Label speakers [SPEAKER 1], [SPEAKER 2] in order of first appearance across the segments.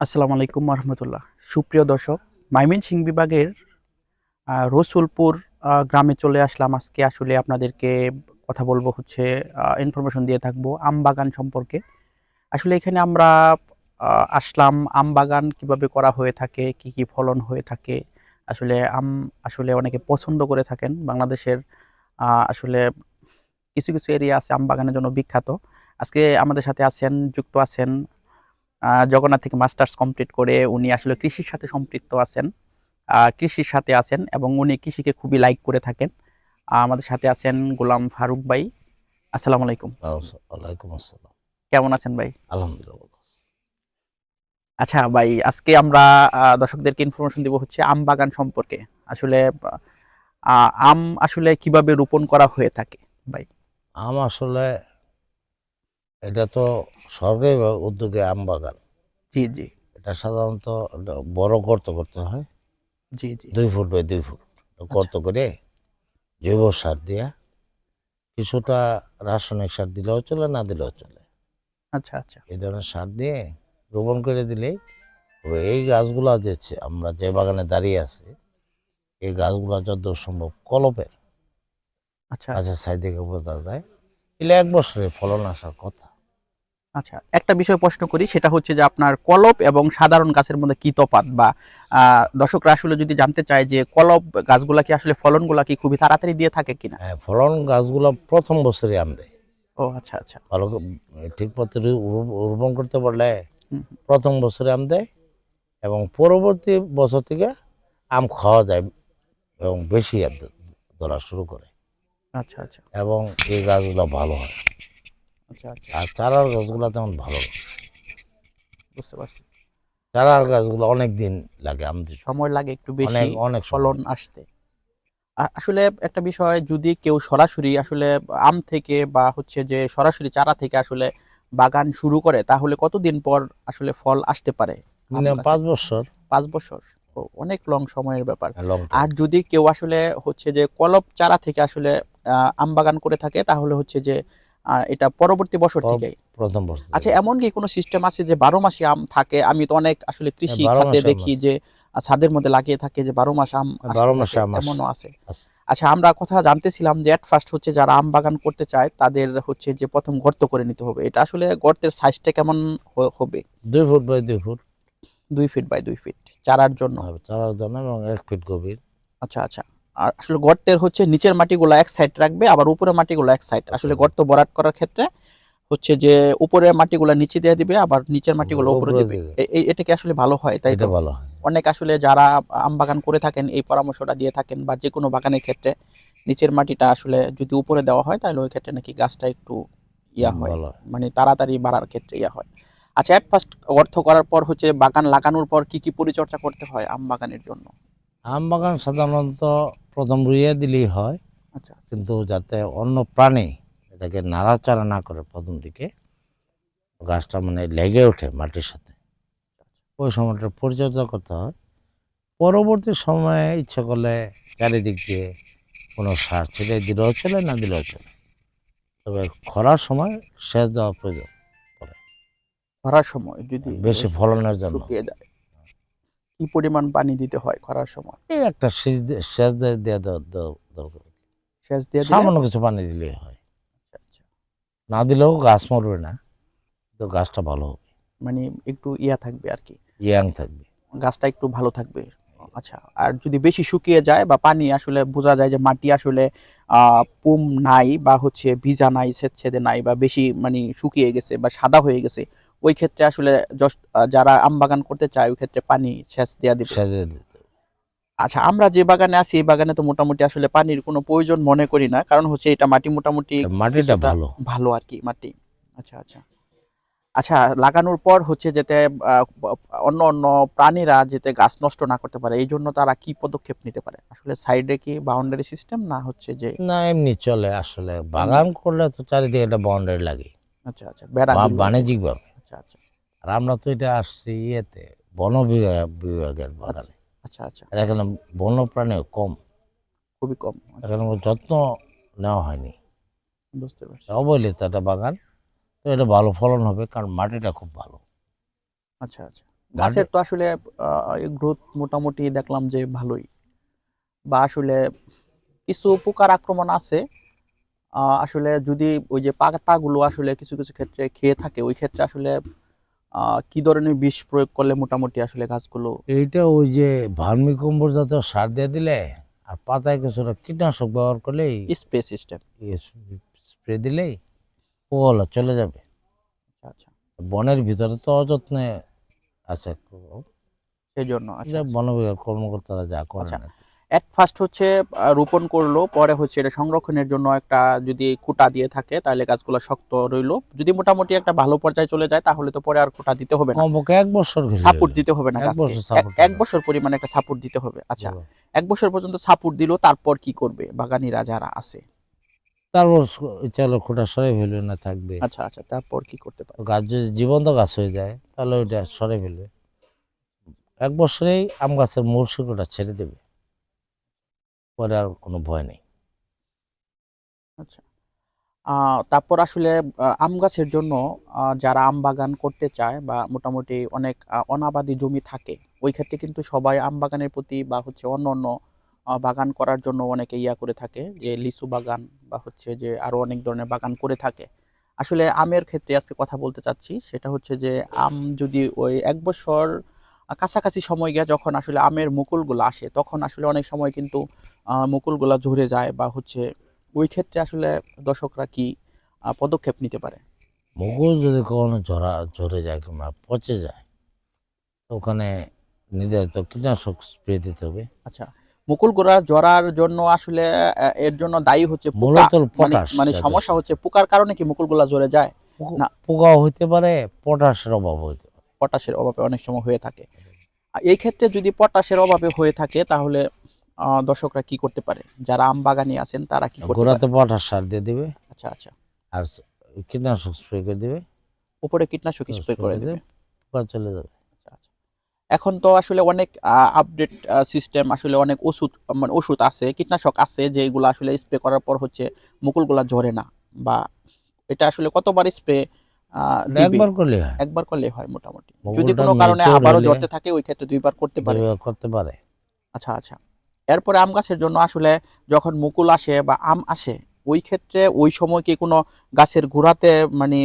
[SPEAKER 1] আসসালামু আলাইকুম রহমতুল্লাহ সুপ্রিয় দর্শক ময়মনসিংহ বিভাগের আহ, রসুলপুর গ্রামে চলে আসলাম। আজকে আসলে আপনাদেরকে কথা বলব হচ্ছে ইনফরমেশন দিয়ে থাকব আম বাগান সম্পর্কে। আসলে এখানে আমরা আসলাম আম বাগান কীভাবে করা হয়ে থাকে কি কি ফলন হয়ে থাকে। আসলে আম আসলে অনেকে পছন্দ করে থাকেন। বাংলাদেশের আসলে কিছু কিছু এরিয়া আছে আম বাগানের জন্য বিখ্যাত। আজকে আমাদের সাথে আছেন যুক্ত আছেন জগন্নাথ থেকে মাস্টার্স কমপ্লিট করে উনি আসলে কৃষির সাথে সম্পৃক্ত আছেন। কৃষির সাথে আছেন এবং উনি কৃষিকে খুবই লাইক করে থাকেন। আমাদের সাথে আছেন গোলাম ফারুক ভাই। আসসালামু আলাইকুম।
[SPEAKER 2] ওয়ালাইকুম আসসালাম।
[SPEAKER 1] কেমন আছেন ভাই?
[SPEAKER 2] আলহামদুলিল্লাহ
[SPEAKER 1] আচ্ছা ভাই আজকে আমরা দর্শকদেরকে ইনফরমেশন দিব হচ্ছে আম বাগান সম্পর্কে। আসলে আম আসলে কীভাবে রোপণ করা হয়ে থাকে ভাই?
[SPEAKER 2] আম আসলে এটা তো সরকারি উদ্যোগে আম বাগান।
[SPEAKER 1] জি জি।
[SPEAKER 2] এটা সাধারণত বড় গর্ত করতে হয়।
[SPEAKER 1] জি জি।
[SPEAKER 2] দুই ফুট বাই দুই ফুট। গর্ত করে জৈব সার দিয়া কিছুটা রাসায়নিক সার দিলেও চলে না দিলেও চলে।
[SPEAKER 1] আচ্ছা আচ্ছা।
[SPEAKER 2] এই ধরনের সার দিয়ে রোপণ করে দিলেই। এই গাছগুলো যেছে আমরা যে বাগানে দাঁড়িয়ে আছি এই গাছগুলো যত সম্ভব কলপের
[SPEAKER 1] আচ্ছা।
[SPEAKER 2] আচ্ছা সাইড থেকে বোঝা যায় এলে এক বছরে ফলন আসার কথা।
[SPEAKER 1] আচ্ছা একটা বিষয় প্রশ্ন করি সেটা হচ্ছে যে আপনার কলপ এবং সাধারণ গাছের মধ্যে কি তফাৎ? বা দর্শকরা আসলে যদি জানতে চায় যে কলপ গাছগুলা কি আসলে ফলনগুলা কি খুবই তাড়াতাড়ি দিয়ে থাকে কিনা?
[SPEAKER 2] হ্যাঁ ফলন গাছগুলো প্রথম বছরে আম দেয়।
[SPEAKER 1] ও আচ্ছা আচ্ছা।
[SPEAKER 2] ভালো ঠিক রো- রোপণ করতে পারলে প্রথম বছরে আম দেয় এবং পরবর্তী বছর থেকে আম খাওয়া যায় এবং বেশি ধরা শুরু করে।
[SPEAKER 1] আচ্ছা আচ্ছা।
[SPEAKER 2] এবং এই গাছগুলো ভালো হয়।
[SPEAKER 1] আচ্ছা আচ্ছা।
[SPEAKER 2] আর চারার গাছগুলো তেমন ভালো না।
[SPEAKER 1] বুঝতে পারছি।
[SPEAKER 2] চারার গাছগুলো অনেক দিন লাগে আম দিতে।
[SPEAKER 1] সময় লাগে একটু বেশি
[SPEAKER 2] অনেক অনেক
[SPEAKER 1] ফলন আসতে। আসলে একটা বিষয় যদি কেউ সরাসরি আসলে আম থেকে বা হচ্ছে যে সরাসরি চারা থেকে আসলে বাগান শুরু করে তাহলে কতদিন পর আসলে ফল আসতে পারে?
[SPEAKER 2] পাঁচ বছর।
[SPEAKER 1] পাঁচ বছর। অনেক লং সময়ের ব্যাপার। আর যদি কেউ আসলে হচ্ছে যে কলপ চারা থেকে আসলে আম বাগান করে থাকে তাহলে হচ্ছে যে এটা পরবর্তী বছর থেকে
[SPEAKER 2] প্রথম বছর
[SPEAKER 1] আচ্ছা এমন কি কোনো সিস্টেম আছে যে বারো মাসে আম থাকে? আমি তো অনেক আসলে কৃষি
[SPEAKER 2] হ্যাঁ,
[SPEAKER 1] খাতে দেখি যে ছাদের মধ্যে লাগিয়ে থাকে যে বারো মাস আম
[SPEAKER 2] বারো
[SPEAKER 1] থাকে,
[SPEAKER 2] মাসে আম
[SPEAKER 1] এমনও আছে। আচ্ছা আমরা কথা জানতেছিলাম যে এট ফার্স্ট হচ্ছে যারা আম বাগান করতে চায় তাদের হচ্ছে যে প্রথম গর্ত করে নিতে হবে। এটা আসলে গর্তের সাইজটা কেমন হবে?
[SPEAKER 2] দুই ফুট বাই দুই ফুট।
[SPEAKER 1] দুই ফিট বাই দুই ফিট চারার জন্য।
[SPEAKER 2] হবে চারার জন্য এবং এক ফিট গভীর।
[SPEAKER 1] আচ্ছা আচ্ছা। আর আসলে গর্তের হচ্ছে নিচের মাটিগুলো এক সাইড রাখবে আবার উপরের মাটিগুলো এক সাইড আসলে
[SPEAKER 2] আচ্ছা।
[SPEAKER 1] গর্ত ভরাট করার ক্ষেত্রে হচ্ছে যে উপরের মাটিগুলো নিচে দিয়ে দিবে আবার নিচের মাটিগুলো উপরে
[SPEAKER 2] উপরে
[SPEAKER 1] দিবে। এটা কি আসলে ভালো হয় তাই
[SPEAKER 2] এটা
[SPEAKER 1] তো?
[SPEAKER 2] ভালো হয়।
[SPEAKER 1] অনেক আসলে যারা আম বাগান করে থাকেন এই পরামর্শটা দিয়ে থাকেন বা যে কোনো বাগানের ক্ষেত্রে নিচের মাটিটা আসলে যদি উপরে দেওয়া হয় তাহলে ওই ক্ষেত্রে নাকি গাছটা একটু ইয়া হয়। মানে তাড়াতাড়ি বাড়ার ক্ষেত্রে ইয়া হয়। আচ্ছা এট ফার্স্ট অর্থ করার পর হচ্ছে বাগান লাগানোর পর কি কি পরিচর্যা করতে হয় আম বাগানের জন্য?
[SPEAKER 2] আম বাগান সাধারণত প্রথম রুইয়ে দিলেই হয়।
[SPEAKER 1] আচ্ছা।
[SPEAKER 2] কিন্তু যাতে অন্য প্রাণী এটাকে নাড়াচাড়া না করে প্রথম দিকে গাছটা মানে লেগে ওঠে মাটির সাথে। ওই সময়টা পরিচর্যা করতে হয়। পরবর্তী সময়ে ইচ্ছে করলে চারিদিক দিয়ে কোনো সার ছিটিয়ে দিলেও চলে না দিলেও চলে। তবে খরার সময় সেচ দেওয়া প্রয়োজন।
[SPEAKER 1] খরার সময় যদি
[SPEAKER 2] বেশি ফলনের জন্য।
[SPEAKER 1] শুকিয়ে যায় কি পরিমাণ পানি দিতে হয় খরার সময়?
[SPEAKER 2] এই একটা সেচ দিয়ে- সেচ দিয়ে দেওয়া দরকার।
[SPEAKER 1] সেচ দিয়ে দিলে?
[SPEAKER 2] সামান্য কিছু পানি দিলেই হয়।
[SPEAKER 1] আচ্ছা, আচ্ছা।
[SPEAKER 2] না দিলেও গাছ মরবে না তো গাছটা ভালো হবে।
[SPEAKER 1] মানে একটু ইয়া থাকবে আর কি?
[SPEAKER 2] ইয়াং থাকবে।
[SPEAKER 1] গাছটা একটু ভালো থাকবে। আচ্ছা আর যদি বেশি শুকিয়ে যায় বা পানি আসলে বোঝা যায় যে মাটি আসলে পুম নাই বা হচ্ছে ভিজা নাই ছেদে নাই বা বেশি মানে শুকিয়ে গেছে বা সাদা হয়ে গেছে ওই ক্ষেত্রে আসলে যারা আম বাগান করতে চায় ওই ক্ষেত্রে পানি সেচ দেওয়া দিবে। আচ্ছা আমরা যে বাগানে আছি এই বাগানে তো মোটামুটি আসলে পানির কোনো প্রয়োজন মনে করি না। কারণ হচ্ছে এটা মাটি মোটামুটি
[SPEAKER 2] মাটিটা ভালো।
[SPEAKER 1] ভালো আর কি মাটি। আচ্ছা আচ্ছা। আচ্ছা লাগানোর পর হচ্ছে যাতে অন্য অন্য প্রাণীরা যাতে গাছ নষ্ট না করতে পারে এই জন্য তারা কি পদক্ষেপ নিতে পারে? আসলে সাইডে কি বাউন্ডারি সিস্টেম না হচ্ছে যে
[SPEAKER 2] না এমনি চলে আসলে। বাগান করলে তো চারিদিকে একটা বাউন্ডারি লাগে
[SPEAKER 1] আচ্ছা আচ্ছা বেড়া
[SPEAKER 2] বা-
[SPEAKER 1] দিল।
[SPEAKER 2] বাণিজ্যিক ভাবে
[SPEAKER 1] আচ্ছা আচ্ছা।
[SPEAKER 2] আর আমরা তো এটা আসছি ইয়েতে বন বিভাগ- বিভাগের বাগানে।
[SPEAKER 1] আচ্ছা আচ্ছা।
[SPEAKER 2] আর এখানে বন্যপ্রাণী কম।
[SPEAKER 1] খুবই কম আচ্ছা,
[SPEAKER 2] এখানে যত্ন নেওয়া হয়নি।
[SPEAKER 1] বুঝতে পারছি।
[SPEAKER 2] অবহেলিত একটা বাগান। তো এটা ভালো ফলন হবে কারণ মাটিটা খুব ভালো।
[SPEAKER 1] আচ্ছা আচ্ছা। গাছের তো আসলে গ্রোথ মোটামুটি দেখলাম যে ভালোই। বা আসলে কিছু পোকার আক্রমণ আছে আসলে যদি ওই যে পাতাগুলো আসলে কিছু কিছু ক্ষেত্রে খেয়ে থাকে ওই ক্ষেত্রে আসলে কি ধরনের বিষ প্রয়োগ করলে মোটামুটি আসলে গাছগুলো
[SPEAKER 2] এইটা ওই যে ভার্মি কম্পোস্ট জাতীয় সার দিয়ে দিলে আর পাতায় কিছুটা কীটনাশক ব্যবহার করলেই
[SPEAKER 1] স্প্রে সিস্টেম।
[SPEAKER 2] স্প্রে দিলেই পোকাগুলো চলে যাবে।
[SPEAKER 1] আচ্ছা
[SPEAKER 2] বনের ভিতরে তো অযত্নে আছে।
[SPEAKER 1] সেই জন্য আচ্ছা
[SPEAKER 2] এটা বন বিভাগ কর্মকর্তারা যা
[SPEAKER 1] আচ্ছা।
[SPEAKER 2] করেন
[SPEAKER 1] এট ফার্স্ট হচ্ছে রোপণ করল পরে হচ্ছে এটা সংরক্ষণের জন্য একটা যদি খুঁটা দিয়ে থাকে তাহলে গাছগুলো শক্ত রইল। যদি মোটামুটি একটা ভালো পর্যায়ে চলে যায় তাহলে তো পরে আর খুঁটা দিতে হবে না।
[SPEAKER 2] কমপক্ষে এক বছর
[SPEAKER 1] সাপোর্ট দিতে হবে না
[SPEAKER 2] এক
[SPEAKER 1] গাছকে।
[SPEAKER 2] বছর
[SPEAKER 1] এক- এক বছর পরিমাণে একটা সাপোর্ট দিতে হবে। আচ্ছা এক বছর পর্যন্ত সাপোর্ট দিল তারপর কি করবে? বাগানিরা যারা আছে।
[SPEAKER 2] তারপর চলো খোটা সরে ফেলবে না থাকবে।
[SPEAKER 1] আচ্ছা আচ্ছা তারপর কি করতে পারে
[SPEAKER 2] গাছ যদি জীবন্ত গাছ হয়ে যায় তাহলে ওইটা সরে ফেলবে। এক বছরেই আম গাছের মূল শিকড়টা ছেড়ে দেবে। পরে আর কোনো ভয় নেই।
[SPEAKER 1] আচ্ছা। তারপর আসলে আম গাছের জন্য যারা আম বাগান করতে চায় বা মোটামুটি অনেক অনাবাদি জমি থাকে, ওই ক্ষেত্রে কিন্তু সবাই আম বাগানের প্রতি বা হচ্ছে অন্য অন্য বাগান করার জন্য অনেকে ইয়া করে থাকে যে লিচু বাগান বা হচ্ছে যে আরও অনেক ধরনের বাগান করে থাকে। আসলে আমের ক্ষেত্রে আজকে কথা বলতে চাচ্ছি, সেটা হচ্ছে যে আম যদি ওই এক বছর কাছাকাছি সময় গিয়ে যখন আসলে আমের মুকুলগুলো আসে তখন আসলে অনেক সময় কিন্তু মুকুলগুলো ঝরে যায় বা হচ্ছে ওই ক্ষেত্রে আসলে দর্শকরা কি পদক্ষেপ নিতে পারে?
[SPEAKER 2] মুকুল যদি কখনো ঝরা ঝরে যায় কিংবা পচে যায় তো ওখানে নির্ধারিত কীটনাশক স্প্রে দিতে হবে।
[SPEAKER 1] আচ্ছা মুকুল গোড়া জরার জন্য আসলে এর জন্য দায়ী হচ্ছে মানে মানে সমস্যা হচ্ছে পোকার কারণে কি মুকুলগুলা ঝরে যায়?
[SPEAKER 2] পোকা-
[SPEAKER 1] না।
[SPEAKER 2] পোকাও হইতে পারে পটাশের অভাব হইতে পারে।
[SPEAKER 1] পটাশের অভাবে অনেক সময় হয়ে থাকে। এই ক্ষেত্রে যদি পটাশের অভাবে হয়ে থাকে তাহলে দর্শকরা কি করতে পারে? যারা আম বাগানি আছেন তারা কি
[SPEAKER 2] গোড়াতে পটাশ সার দিয়ে দিবে।
[SPEAKER 1] আচ্ছা আচ্ছা।
[SPEAKER 2] আর কীটনাশক স্প্রে করে দিবে।
[SPEAKER 1] উপরে কীটনাশক স্প্রে করে দেবে।
[SPEAKER 2] চলে যাবে।
[SPEAKER 1] আচ্ছা, আচ্ছা। এখন তো আসলে অনেক আপডেট সিস্টেম আসলে অনেক ওষুধ মানে ওষুধ আছে কীটনাশক আছে যেগুলো আসলে স্প্রে করার পর হচ্ছে মুকুলগুলা ঝরে না। বা এটা আসলে কতবার স্প্রে
[SPEAKER 2] একবার করলে হয়।
[SPEAKER 1] একবার করলে হয় মোটামুটি। যদি কোনো কারণে আবারও ঝরতে থাকে ওই ক্ষেত্রে দুইবার করতে পারে।
[SPEAKER 2] করতে পারে।
[SPEAKER 1] আচ্ছা আচ্ছা। এরপরে আম গাছের জন্য আসলে যখন মুকুল আসে বা আম আসে ওই ক্ষেত্রে ওই সময় কি কোনো গাছের গোড়াতে মানে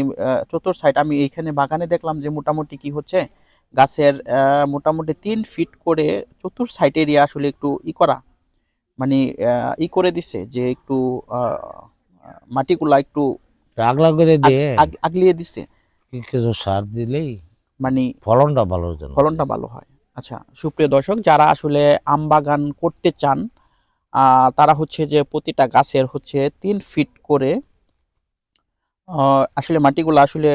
[SPEAKER 1] চতুর সাইড আমি এইখানে বাগানে দেখলাম যে মোটামুটি কি হচ্ছে গাছের মোটামুটি তিন ফিট করে চতুর সাইড এরিয়া আসলে একটু ই করা মানে ই করে দিছে যে একটু আহ, মাটিগুলা একটু
[SPEAKER 2] আগলা করে দিয়ে
[SPEAKER 1] আগলিয়ে দিছে।
[SPEAKER 2] কি- কিছু সার দিলেই
[SPEAKER 1] মানে
[SPEAKER 2] ফলনটা ভালো জন্য
[SPEAKER 1] ফলনটা ভালো হয়। আচ্ছা সুপ্রিয় দর্শক যারা আসলে আম বাগান করতে চান তারা হচ্ছে যে প্রতিটা গাছের হচ্ছে তিন ফিট করে আসলে মাটিগুলো আসলে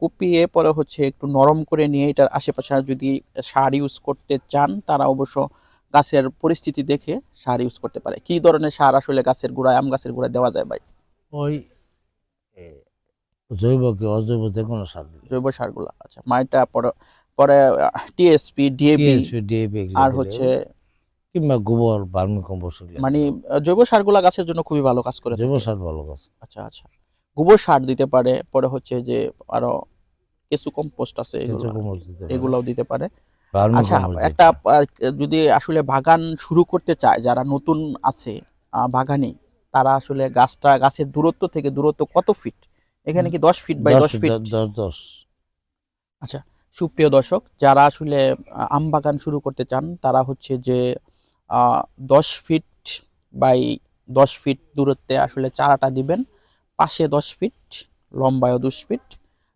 [SPEAKER 1] কুপিয়ে পরে হচ্ছে একটু নরম করে নিয়ে এটার আশেপাশে যদি সার ইউজ করতে চান তারা অবশ্য গাছের পরিস্থিতি দেখে সার ইউজ করতে পারে। কি ধরনের সার আসলে গাছের গোড়ায় আম গাছের গোড়ায় দেওয়া যায় ভাই?
[SPEAKER 2] ওই এ, জৈব কি অজৈব যে কোনো সার দিলে
[SPEAKER 1] জৈব সারগুলা আচ্ছা মাইটা পরে পরে টিএসপি ডিএপি
[SPEAKER 2] এগুলো
[SPEAKER 1] আর হচ্ছে
[SPEAKER 2] কিংবা গোবর ভার্মি কম্পোস্ট
[SPEAKER 1] মানে জৈব সারগুলা গাছের জন্য খুবই ভালো কাজ করে
[SPEAKER 2] জৈব সার ভালো গাছ
[SPEAKER 1] আচ্ছা আচ্ছা গোবর সার দিতে পারে পরে হচ্ছে যে আরও কিছু কম্পোস্ট আছে। এগুলাও দিতে পারে। আচ্ছা একটা যদি আসলে বাগান শুরু করতে চায় যারা নতুন আছে বাগানে তারা আসলে গাছটা গাছের দূরত্ব থেকে দূরত্ব কত ফিট এখানে কি দশ ফিট বাই
[SPEAKER 2] দশ
[SPEAKER 1] ফিট
[SPEAKER 2] দশ- দশ
[SPEAKER 1] সুপ্রিয় দর্শক যারা আসলে আম বাগান শুরু করতে চান তারা হচ্ছে যে দশ ফিট বাই দশ ফিট দূরত্বে আসলে চারাটা দিবেন। পাশে দশ ফিট লম্বায় দশ ফিট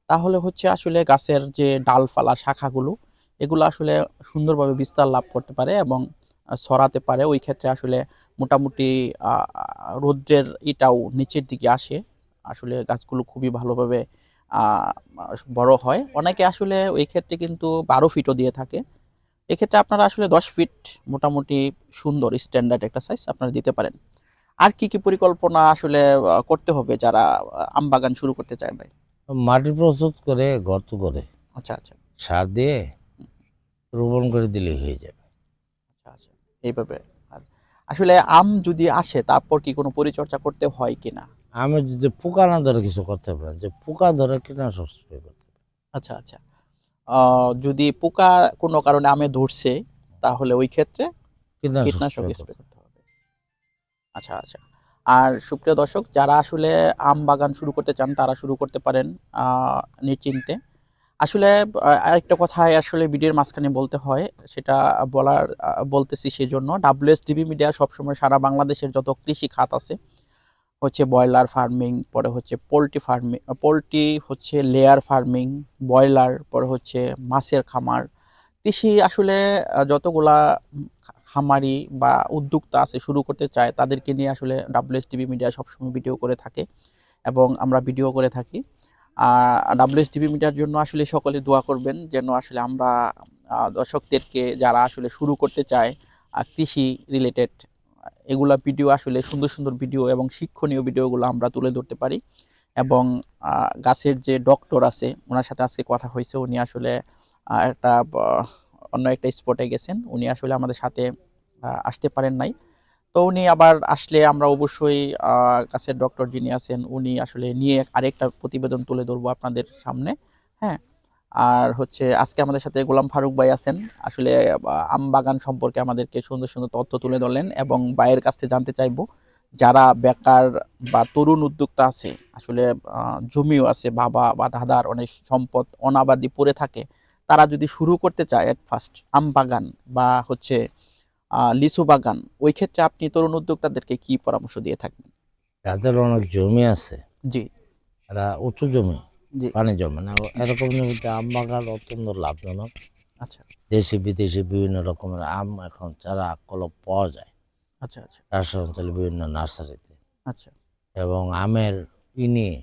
[SPEAKER 1] তাহলে হচ্ছে আসলে গাছের যে ডালপালা শাখাগুলো এগুলো আসলে সুন্দরভাবে বিস্তার লাভ করতে পারে এবং ছড়াতে পারে ওই ক্ষেত্রে আসলে মোটামুটি রৌদ্রের এটাও নিচের দিকে আসে। আসলে গাছগুলো খুবই ভালোভাবে বড় হয়। অনেকে আসলে ওই ক্ষেত্রে কিন্তু বারো ফিটও দিয়ে থাকে। এক্ষেত্রে আপনারা আসলে দশ ফিট মোটামুটি সুন্দর স্ট্যান্ডার্ড একটা সাইজ আপনারা দিতে পারেন। আর কি কি পরিকল্পনা আসলে করতে হবে যারা আম বাগান শুরু করতে চায় ভাই?
[SPEAKER 2] মাটি প্রস্তুত করে গর্ত করে
[SPEAKER 1] আচ্ছা আচ্ছা।
[SPEAKER 2] সার দিয়ে রোপণ করে দিলেই হয়ে যাবে।
[SPEAKER 1] এইভাবে। আর আসলে আম যদি আসে তারপর কি কোনো পরিচর্যা করতে হয় কিনা
[SPEAKER 2] আমি যদি পোকা না ধরে কিছু করতে পারি যে পোকা ধরে কীটনাশক স্প্রে করতে
[SPEAKER 1] আচ্ছা আচ্ছা। যদি পোকা কোনো কারণে আমে ধরছে তাহলে ওই ক্ষেত্রে
[SPEAKER 2] কীটনাশক
[SPEAKER 1] স্প্রে করতে হবে। আচ্ছা আচ্ছা। আর সুপ্রিয় দর্শক যারা আসলে আম বাগান শুরু করতে চান তারা শুরু করতে পারেন নিশ্চিন্তে। আসলে আরেকটা কথা আসলে ভিডিওর মাঝখানে বলতে হয়, সেটা বলার বলতেছি সেজন্য। ডাব্লিউএসডিবি মিডিয়া সবসময় সারা বাংলাদেশের যত কৃষি খাত আছে, হচ্ছে ব্রয়লার ফার্মিং, পরে হচ্ছে পোলট্রি ফার্মিং, পোলট্রি হচ্ছে লেয়ার ফার্মিং, ব্রয়লার, পরে হচ্ছে মাছের খামার। কৃষি আসলে যতগুলা খামারি বা উদ্যোক্তা আছে শুরু করতে চায়, তাদেরকে নিয়ে আসলে ডাব্লিউএস টিভি মিডিয়া সবসময় ভিডিও করে থাকে এবং আমরা ভিডিও করে থাকি। ডাব্লিউএস টিভি মিডিয়ার জন্য আসলে সকলে দোয়া করবেন যেন আসলে আমরা দর্শকদেরকে যারা আসলে শুরু করতে চায় কৃষি রিলেটেড এগুলা ভিডিও আসলে সুন্দর সুন্দর ভিডিও এবং শিক্ষণীয় ভিডিওগুলো আমরা তুলে ধরতে পারি। এবং গাছের যে ডক্টর আছে, ওনার সাথে আজকে কথা হয়েছে, উনি আসলে একটা অন্য একটা স্পটে গেছেন। উনি আসলে আমাদের সাথে আসতে পারেন নাই। তো উনি আবার আসলে আমরা অবশ্যই গাছের ডক্টর যিনি আছেন, উনি আসলে নিয়ে আরেকটা প্রতিবেদন তুলে ধরবো আপনাদের সামনে হ্যাঁ? আর হচ্ছে আজকে আমাদের সাথে গোলাম ফারুক ভাই আছেন, আসলে আম বাগান সম্পর্কে আমাদেরকে সুন্দর সুন্দর তথ্য তুলে ধরলেন এবং ভাইয়ের কাছ থেকে জানতে চাইব, যারা বেকার বা তরুণ উদ্যোক্তা আছে, আসলে জমিও আছে, বাবা বা দাদার অনেক সম্পদ অনাবাদি পড়ে থাকে, তারা যদি শুরু করতে চায় এট ফার্স্ট আম বাগান বা হচ্ছে লিচু বাগান ওই ক্ষেত্রে আপনি তরুণ উদ্যোক্তাদেরকে কি পরামর্শ দিয়ে থাকবেন?
[SPEAKER 2] যাদের অনেক জমি আছে।
[SPEAKER 1] জি।
[SPEAKER 2] এরা উঁচু জমি পানি জমে না এরকম জমিতে আম বাগান অত্যন্ত লাভজনক।
[SPEAKER 1] আচ্ছা।
[SPEAKER 2] দেশি বিদেশি বিভিন্ন রকমের আম এখন চারা কলপ পাওয়া যায়।
[SPEAKER 1] আচ্ছা আচ্ছা।
[SPEAKER 2] রাজশাহী অঞ্চলে বিভিন্ন নার্সারিতে।
[SPEAKER 1] আচ্ছা।
[SPEAKER 2] এবং আমের ই নিয়ে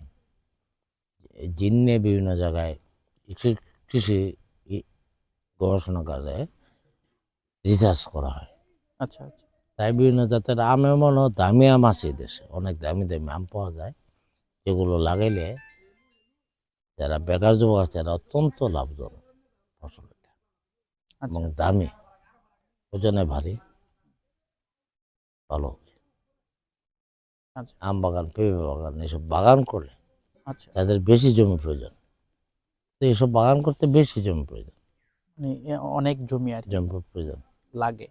[SPEAKER 2] জিন নিয়ে বিভিন্ন জায়গায় কৃষি- গবেষণাগারে রিসার্চ করা হয়।
[SPEAKER 1] আচ্ছা আচ্ছা।
[SPEAKER 2] তাই বিভিন্ন জাতের আম এমনও দামি আম আছে দেশে। অনেক দামি দামি আম পাওয়া যায়। যেগুলো লাগাইলে যারা বেকার যুবক আছে তারা অত্যন্ত লাভজনক ফসল এটা এবং
[SPEAKER 1] আচ্ছা
[SPEAKER 2] দামি ওজনে ভারী ভালো হবে।
[SPEAKER 1] আচ্ছা।
[SPEAKER 2] আম বাগান পেঁপে বাগান এসব বাগান করলে
[SPEAKER 1] আচ্ছা।
[SPEAKER 2] তাদের বেশি জমি প্রয়োজন। তো এইসব বাগান করতে বেশি জমি প্রয়োজন।
[SPEAKER 1] মানে অনেক জমি আর
[SPEAKER 2] জমি প্রয়োজন।
[SPEAKER 1] লাগে।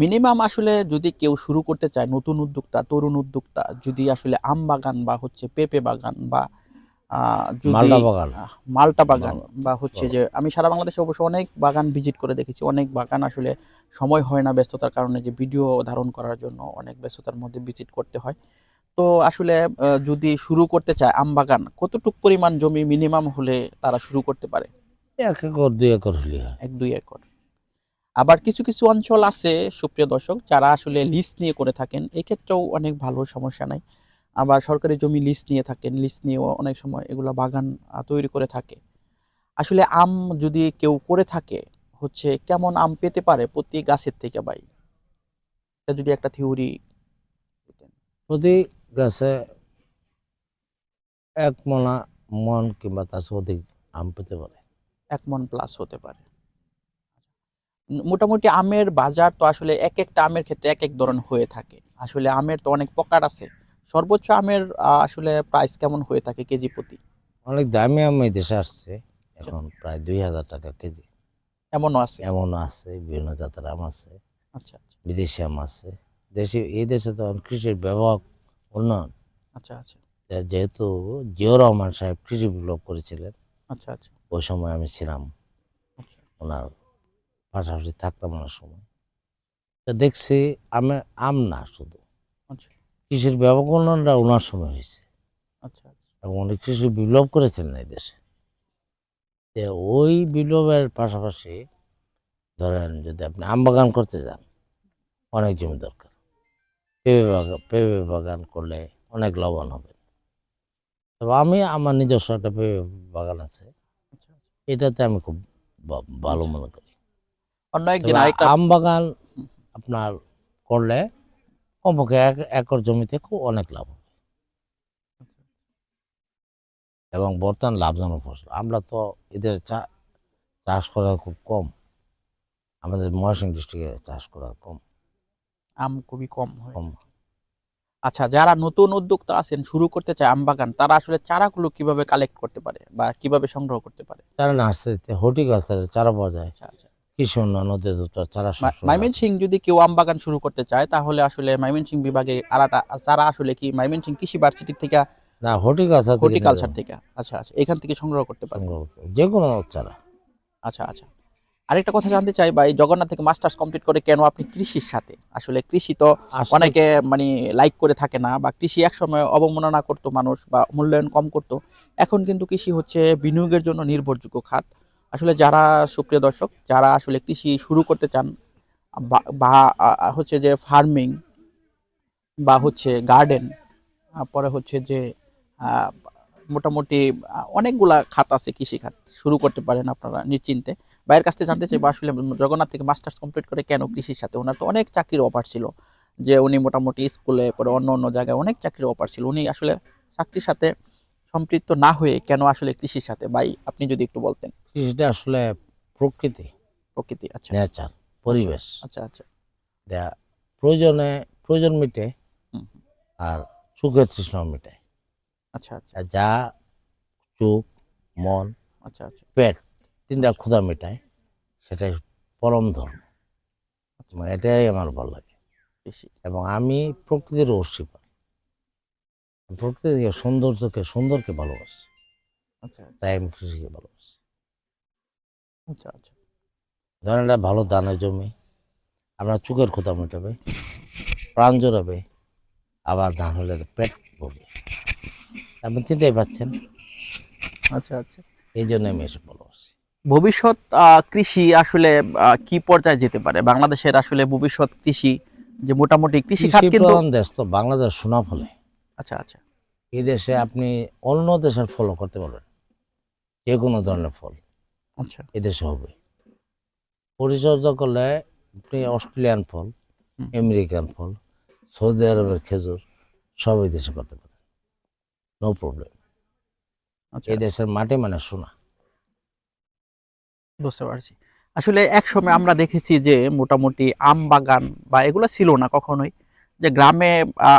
[SPEAKER 1] মিনিমাম আসলে যদি কেউ শুরু করতে চায় নতুন উদ্যোক্তা তরুণ উদ্যোক্তা যদি আসলে আম বাগান বা হচ্ছে পেঁপে বাগান বা যদি
[SPEAKER 2] মালটা বাগান
[SPEAKER 1] বাগান। বা হচ্ছে যে আমি সারা বাংলাদেশে অবশ্য অনেক বাগান ভিজিট করে দেখেছি। অনেক বাগান আসলে সময় হয় না ব্যস্ততার কারণে যে ভিডিও ধারণ করার জন্য অনেক ব্যস্ততার মধ্যে ভিজিট করতে হয়। তো আসলে যদি শুরু করতে চায় আম বাগান কতটুক পরিমাণ জমি মিনিমাম হলে তারা শুরু করতে পারে?
[SPEAKER 2] এক একর দুই একর হলে
[SPEAKER 1] এক দুই একর। আবার কিছু কিছু অঞ্চল আছে সুপ্রিয় দর্শক যারা আসলে লিস্ট নিয়ে করে থাকেন এক্ষেত্রেও অনেক ভালো সমস্যা নাই। আবার সরকারি জমি লিস্ট নিয়ে থাকেন লিস্ট নিয়েও অনেক সময় এগুলো বাগান তৈরি করে থাকে। আসলে আম যদি কেউ করে থাকে হচ্ছে কেমন আম পেতে পারে প্রতি গাছের থেকে ভাই? এটা যদি একটা থিওরি
[SPEAKER 2] প্রতি গাছে এক মনা মন কিংবা তার অধিক আম পেতে পারে।
[SPEAKER 1] এক মন প্লাস হতে পারে। মোটামুটি আমের বাজার তো আসলে এক একটা আমের ক্ষেত্রে এক এক ধরন হয়ে থাকে। আসলে আমের তো অনেক প্রকার আছে। সর্বোচ্চ আমের আসলে প্রাইস কেমন হয়ে থাকে কেজি প্রতি?
[SPEAKER 2] অনেক দামি আম এই দেশে আসছে এখন প্রায় দুই হাজার টাকা কেজি।
[SPEAKER 1] এমনও আছে?
[SPEAKER 2] এমনও আছে বিভিন্ন জাতের আম আছে
[SPEAKER 1] আচ্ছা আচ্ছা।
[SPEAKER 2] বিদেশি আম আছে। দেশে এই দেশে তো কৃষির ব্যাপক উন্নয়ন।
[SPEAKER 1] আচ্ছা আচ্ছা।
[SPEAKER 2] যেহেতু জিও রহমান সাহেব কৃষি বিপ্লব করেছিলেন
[SPEAKER 1] আচ্ছা আচ্ছা।
[SPEAKER 2] ওই সময় আমি ছিলাম
[SPEAKER 1] আচ্ছা।
[SPEAKER 2] ওনার পাশাপাশি থাকতাম ওনার সময়। তো দেখছি আমি আম না শুধু।
[SPEAKER 1] আচ্ছা।
[SPEAKER 2] কৃষির উন্নয়নটা ওনার সময় হয়েছে।
[SPEAKER 1] আচ্ছা আচ্ছা।
[SPEAKER 2] এবং অনেক কৃষি বিপ্লব করেছিলেন এই দেশে। তো ওই বিপ্লবের পাশাপাশি ধরেন যদি আপনি আম বাগান করতে যান অনেক জমি দরকার। পেঁপে বাগান পেঁপে বাগান করলে অনেক লাভবান হবে। তবে আমি আমার নিজস্ব একটা পেঁপে বাগান আছে।
[SPEAKER 1] আচ্ছা আচ্ছা।
[SPEAKER 2] এটাতে আমি খুব ভালো। মনে করি।
[SPEAKER 1] অন্য একদিন আরেকটা
[SPEAKER 2] আম বাগান আপনার করলে কমপক্ষে এক একর জমিতে খুব অনেক লাভ হবে। এবং বর্তমান লাভজনক ফসল। আমরা তো এদের চাষ করা খুব কম। আমাদের ময়মনসিংহ ডিস্ট্রিক্টে চাষ করা কম।
[SPEAKER 1] আম খুবই কম হয়।
[SPEAKER 2] কম।
[SPEAKER 1] আচ্ছা যারা নতুন উদ্যোক্তা আছেন শুরু করতে চায় আম বাগান তারা আসলে চারাগুলো কীভাবে কালেক্ট করতে পারে বা কীভাবে সংগ্রহ করতে পারে?
[SPEAKER 2] চারা নার্সারিতে হর্টিকালচারে চারা পাওয়া যায়। কৃষি উন্নয়ন অধিদপ্তর চারা সংগ্রহ
[SPEAKER 1] মাইমেন সিং যদি কেউ আম বাগান শুরু করতে চায় তাহলে আসলে মাইমেন সিং বিভাগে আলাদা চারা আসলে কি মাইমেন সিং কৃষি ভার্সিটি থেকে
[SPEAKER 2] না হর্টিকালচার
[SPEAKER 1] হর্টিকালচার থেকে। আচ্ছা আচ্ছা এখান থেকে সংগ্রহ করতে পারে
[SPEAKER 2] সংগ্রহ করতে হবে। যে কোনো চারা
[SPEAKER 1] আচ্ছা আচ্ছা। আরেকটা কথা জানতে চাই ভাই জগন্নাথ থেকে মাস্টার্স কমপ্লিট করে কেন আপনি কৃষির সাথে? আসলে কৃষি তো অনেকে মানে লাইক করে থাকে না বা কৃষি একসময় অবমাননা করতো মানুষ বা মূল্যায়ন কম করতো। এখন কিন্তু কৃষি হচ্ছে বিনিয়োগের জন্য নির্ভরযোগ্য খাত। আসলে যারা সুপ্রিয় দর্শক যারা আসলে কৃষি শুরু করতে চান বা- বা হচ্ছে যে ফার্মিং বা হচ্ছে গার্ডেন পরে হচ্ছে যে মোটামুটি অনেকগুলা খাত আছে কৃষি খাত শুরু করতে পারেন আপনারা নিশ্চিন্তে। বাইরের কাছ থেকে জানতে চাই বা আসলে জগন্নাথ থেকে মাস্টার্স কমপ্লিট করে কেন কৃষির সাথে? ওনার তো অনেক চাকরির অফার ছিল যে উনি মোটামুটি স্কুলে পরে অন্য অন্য জায়গায় অনেক চাকরির অফার ছিল। উনি আসলে চাকরির সাথে সম্পৃক্ত না হয়ে কেন আসলে কৃষির সাথে? ভাই আপনি যদি একটু বলতেন।
[SPEAKER 2] কৃষিটা আসলে প্রকৃতি।
[SPEAKER 1] প্রকৃতি আচ্ছা।
[SPEAKER 2] নেচার পরিবেশ।
[SPEAKER 1] আচ্ছা আচ্ছা
[SPEAKER 2] এটা প্রয়োজনে প্রয়োজন মিটে আর সুখের তৃষ্ণা মিটে।
[SPEAKER 1] আচ্ছা আচ্ছা।
[SPEAKER 2] যা চোখ মন
[SPEAKER 1] আচ্ছা আচ্ছা।
[SPEAKER 2] পেট তিনটা ক্ষুধা মেটায় সেটাই পরম ধর্ম। মানে এটাই আমার ভালো লাগে। এবং আমি প্রকৃতির অস্বীকার প্রকৃতিকে সৌন্দর্যকে সুন্দরকে ভালোবাসি।
[SPEAKER 1] আচ্ছা
[SPEAKER 2] তাই আমি কৃষিকে ভালোবাসি।
[SPEAKER 1] আচ্ছা আচ্ছা।
[SPEAKER 2] ধরেন একটা ভালো দানের জমি আপনার চোখের ক্ষুধা মেটাবে প্রাণ জোরাবে আবার ধান হলে পেট ভরবে। আপনি তিনটাই পাচ্ছেন?
[SPEAKER 1] আচ্ছা আচ্ছা।
[SPEAKER 2] এই জন্য আমি এসে ভালোবাসি।
[SPEAKER 1] ভবিষ্যৎ কৃষি আসলে কি পর্যায়ে যেতে পারে? বাংলাদেশের আসলে ভবিষ্যৎ কৃষি যে মোটামুটি কৃষি খাত কিন্তু
[SPEAKER 2] দেশ তো বাংলাদেশ সোনা ফলে
[SPEAKER 1] আচ্ছা আচ্ছা।
[SPEAKER 2] এই দেশে আপনি অন্য দেশের ফলও করতে পারবেন। যে কোনো ধরনের ফল।
[SPEAKER 1] আচ্ছা।
[SPEAKER 2] এদেশে হবে। পরিচর্যা করলে আপনি অস্ট্রেলিয়ান ফল আমেরিকান ফল সৌদি আরবের খেজুর সব এই দেশে করতে পারেন। No problem.
[SPEAKER 1] আচ্ছা।
[SPEAKER 2] এই দেশের মাটি মানে সোনা।
[SPEAKER 1] বুঝতে পারছি। আসলে এক সময় আমরা দেখেছি যে মোটামুটি আম বাগান বা এগুলো ছিল না কখনোই। যে গ্রামে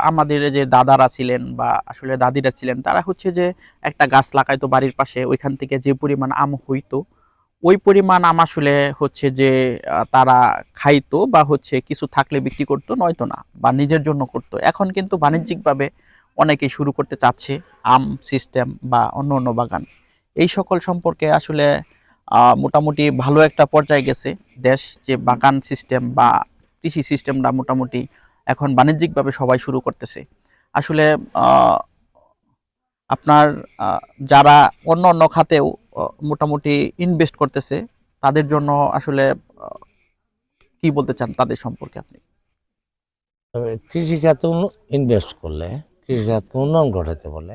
[SPEAKER 1] আমাদের যে দাদারা ছিলেন বা আসলে দাদিরা ছিলেন, তারা হচ্ছে যে একটা গাছ লাগাইতো বাড়ির পাশে, ওইখান থেকে যে পরিমাণ আম হইতো, ওই পরিমাণ আম আসলে হচ্ছে যে তারা খাইতো বা হচ্ছে কিছু থাকলে বিক্রি করতো, নয়তো না, বা নিজের জন্য করতো। এখন কিন্তু বাণিজ্যিকভাবে অনেকেই শুরু করতে চাচ্ছে আম সিস্টেম বা অন্য অন্য বাগান। এই সকল সম্পর্কে আসলে মোটামুটি ভালো একটা পর্যায়ে গেছে। দেশ যে বাগান সিস্টেম বা কৃষি সিস্টেমটা মোটামুটি এখন বাণিজ্যিকভাবে সবাই শুরু করতেছে। আসলে আপনার যারা অন্য অন্য খাতেও মোটামুটি ইনভেস্ট করতেছে তাদের জন্য আসলে কি বলতে চান তাদের সম্পর্কে আপনি?
[SPEAKER 2] কৃষি খাতে ইনভেস্ট করলে কৃষি খাতকে উন্নয়ন ঘটাতে বলে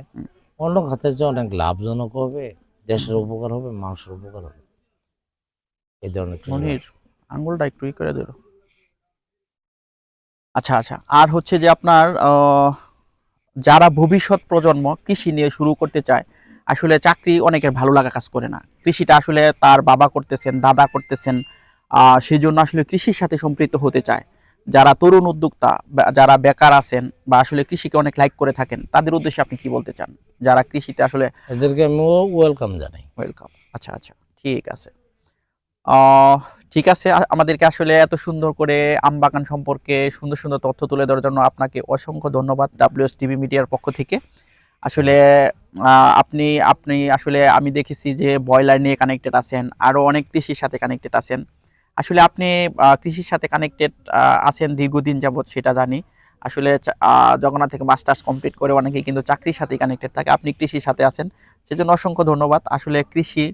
[SPEAKER 2] অন্য খাতের চেয়ে অনেক লাভজনক হবে দেশের উপকার হবে মানুষের উপকার হবে। এই ধরনের
[SPEAKER 1] আঙ্গুলটা একটু ই করে দিল আচ্ছা আচ্ছা। আর হচ্ছে যে আপনার যারা ভবিষ্যৎ প্রজন্ম কৃষি নিয়ে শুরু করতে চায় আসলে চাকরি অনেকের ভালো লাগা কাজ করে না। কৃষিটা আসলে তার বাবা করতেছেন দাদা করতেছেন সেই জন্য আসলে কৃষির সাথে সম্পৃক্ত হতে চায়। যারা তরুণ উদ্যোক্তা বা যারা বেকার আছেন বা আসলে কৃষিকে অনেক লাইক করে থাকেন তাদের উদ্দেশ্যে আপনি কি বলতে চান? যারা কৃষিতে আসলে
[SPEAKER 2] এদেরকে আমি ওয়েলকাম জানাই।
[SPEAKER 1] ওয়েলকাম আচ্ছা আচ্ছা। ঠিক আছে। ঠিক আছে আমাদেরকে আসলে এত সুন্দর করে আম বাগান সম্পর্কে সুন্দর সুন্দর তথ্য তুলে দেওয়ার জন্য আপনাকে অসংখ্য ধন্যবাদ ডাব্লিউএস টিভি মিডিয়ার পক্ষ থেকে। আসলে আপনি আপনি আসলে আমি দেখেছি যে ব্রয়লার নিয়ে কানেক্টেড আছেন আরও অনেক কৃষির সাথে কানেক্টেড আছেন। আসলে আপনি কৃষির সাথে কানেক্টেড আছেন দীর্ঘদিন যাবৎ, সেটা জানি। আসলে জগন্নাথ থেকে মাস্টার্স কমপ্লিট করে অনেকেই কিন্তু চাকরির সাথে কানেক্টেড থাকে, আপনি কৃষির সাথে আছেন, সেজন্য অসংখ্য ধন্যবাদ। আসলে কৃষি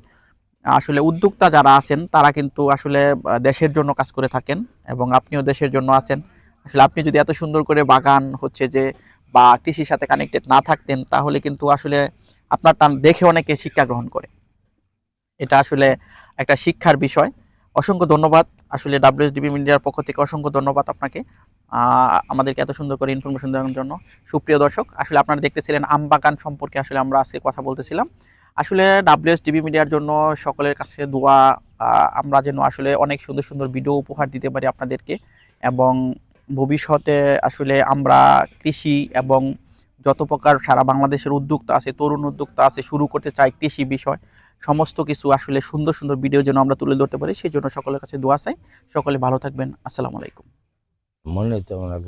[SPEAKER 1] আসলে উদ্যোক্তা যারা আছেন, তারা কিন্তু আসলে দেশের জন্য কাজ করে থাকেন এবং আপনিও দেশের জন্য আছেন। আসলে আপনি যদি এত সুন্দর করে বাগান হচ্ছে যে, বা কৃষির সাথে কানেক্টেড না থাকতেন, তাহলে কিন্তু আসলে আপনার টান দেখে অনেকে শিক্ষা গ্রহণ করে। এটা আসলে একটা শিক্ষার বিষয়। অসংখ্য ধন্যবাদ। আসলে ডাব্লিউএসডিবি মিডিয়ার পক্ষ থেকে অসংখ্য ধন্যবাদ আপনাকে। আমাদেরকে এত সুন্দর করে ইনফরমেশন দেওয়ার জন্য। সুপ্রিয় দর্শক, আসলে আপনারা দেখতেছিলেন আম বাগান সম্পর্কে আসলে আমরা আজকে কথা বলতেছিলাম। আসলে ডাব্লিউএস টিভি মিডিয়ার জন্য সকলের কাছে দোয়া আমরা যেন আসলে অনেক সুন্দর সুন্দর ভিডিও উপহার দিতে পারি আপনাদেরকে এবং ভবিষ্যতে আসলে আমরা কৃষি এবং যত প্রকার সারা বাংলাদেশের উদ্যোক্তা আছে, তরুণ উদ্যোক্তা আছে, শুরু করতে চাই কৃষি বিষয়, সমস্ত কিছু আসলে সুন্দর সুন্দর ভিডিও যেন আমরা তুলে ধরতে পারি, সেই জন্য সকলের কাছে দোয়া চাই। সকলে ভালো থাকবেন। আসসালামু আলাইকুম।
[SPEAKER 2] মনে